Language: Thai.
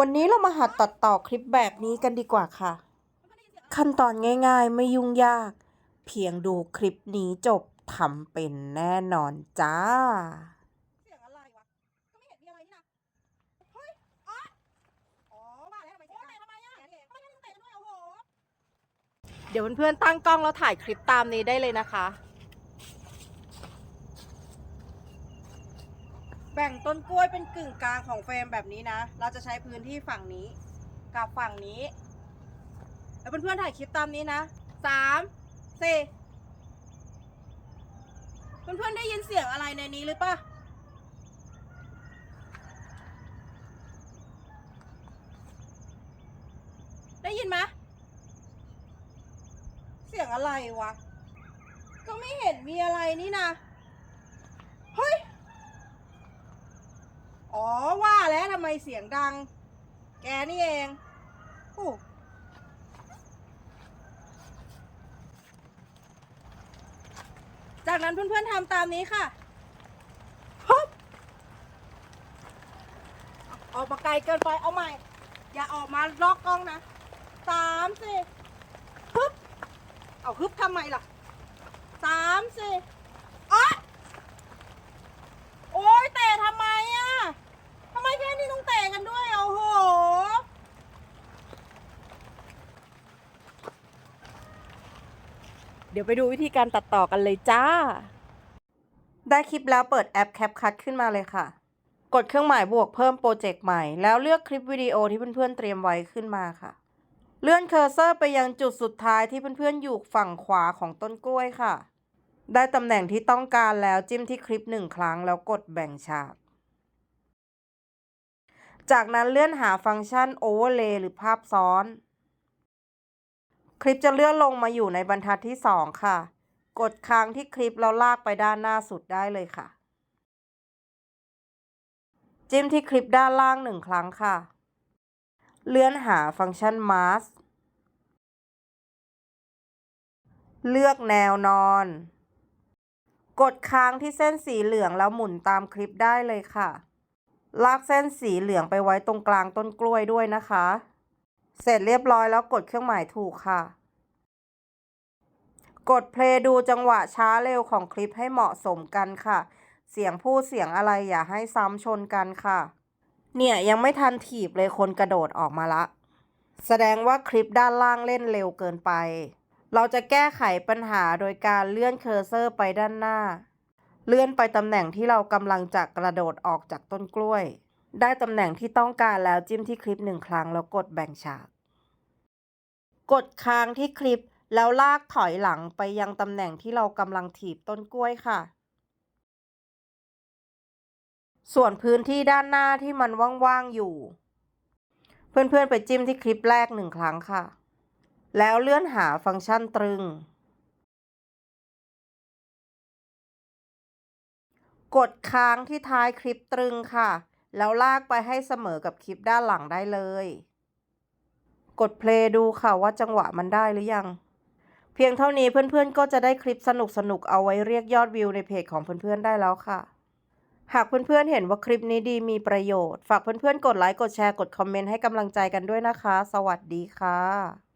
วันนี้เรามาหัดตัดต่อคลิปแบบนี้กันดีกว่าค่ะ ขั้นตอนง่ายๆไม่ยุ่งยาก เพียงดูคลิปนี้จบทำเป็นแน่นอนจ้า เดี๋ยวเพื่อนๆตั้งกล้องแล้วถ่ายคลิปตามนี้ได้เลยนะคะ แบ่งต้นกล้วยเป็นกึ่งกลางของเฟรมแบบนี้นะ เราจะใช้พื้นที่ฝั่งนี้ กับฝั่งนี้ แล้วเพื่อนๆถ่ายคลิปตามนี้นะสามสี่เพื่อนๆได้ยินเสียงอะไรในนี้หรือปะได้ยินไหมเสียงอะไรวะ ก็ไม่เห็นมีอะไรนี่นะ เฮ้ย อ๋อว่าแล้วทำไมเสียงดัง แกนี่เองโอ้จากนั้นเพื่อนๆทำตามนี้ค่ะฮึบออกมาไกลเกินไปเอาใหม่ อย่าออกมาลอกกล้องนะสามสี่ฮึบเอาฮึบทำไมล่ะสามสี่อ๊ะโอ๊ยเตะทำไมอะทำไมแค่นี้ต้องเตะกันด้วยโอ้โห เดี๋ยวไปดูวิธีการตัดต่อกันเลยจ้า ได้คลิปแล้วเปิดแอป CapCut ขึ้นมาเลยค่ะ กดเครื่องหมายบวกเพิ่มโปรเจกต์ใหม่ แล้วเลือกคลิปวิดีโอที่เพื่อนๆเตรียมไว้ขึ้นมาค่ะ เลื่อนเคอร์เซอร์ไปยังจุดสุดท้ายที่เพื่อนๆอยู่ฝั่งขวาของต้นกล้วยค่ะ ได้ตำแหน่งที่ต้องการแล้วจิ้มที่คลิปหนึ่งครั้งแล้วกดแบ่งฉาก จากนั้นเลื่อนหาฟังก์ชัน Overlay หรือภาพซ้อน ลิปจะเลื่อนลงมาอยู่ในบรรทัดที่ 2 ค่ะ กดค้างที่คลิปแล้วลากไปด้านหน้าสุดได้เลยค่ะ จิ้มที่คลิปด้านล่างหนึ่งครั้งค่ะ เลื่อนหาฟังก์ชัน Mask เลือกแนวนอน กดค้างที่เส้นสีเหลืองแล้วหมุนตามคลิปได้เลยค่ะ ลากเส้นสีเหลืองไปไว้ตรงกลางต้นกล้วยด้วยนะคะ เสร็จเรียบร้อยแล้วกดเครื่องหมายถูกค่ะ กดเพลย์ดูจังหวะช้าเร็วของคลิปให้เหมาะสมกันค่ะ เสียงพูดเสียงอะไรอย่าให้ซ้ำชนกันค่ะ เนี่ยยังไม่ทันถีบเลยคนกระโดดออกมาละ แสดงว่าคลิปด้านล่างเล่นเร็วเกินไป เราจะแก้ไขปัญหาโดยการเลื่อนเคอร์เซอร์ไปด้านหน้า เลื่อนไปตำแหน่งที่เรากำลังจะกระโดดออกจากต้นกล้วย ได้ตำแหน่งที่ต้องการแล้วจิ้มที่คลิปหนึ่งครั้งแล้วกดแบ่งฉาก กดค้างที่คลิปแล้วลากถอยหลังไปยังตำแหน่งที่เรากำลังถีบต้นกล้วยค่ะ ส่วนพื้นที่ด้านหน้าที่มันว่างๆอยู่ เพื่อนๆไปจิ้มที่คลิปแรกหนึ่งครั้งค่ะ แล้วเลื่อนหาฟังก์ชันตรึง กดค้างที่ท้ายคลิปตรึงค่ะ แล้วลากไปให้เสมอกับคลิปด้านหลังได้เลย กดเพลย์ดูค่ะว่าจังหวะมันได้หรือยัง เพียงเท่านี้เพื่อนๆ ก็จะได้คลิปสนุกๆเอาไว้เรียกยอดวิวในเพจของเพื่อนๆ ได้แล้วค่ะ หากเพื่อนๆ เห็นว่าคลิปนี้ดีมีประโยชน์ ฝากเพื่อนๆ กดไลค์ กดแชร์ กดคอมเมนต์ให้กำลังใจกันด้วยนะคะ สวัสดีค่ะ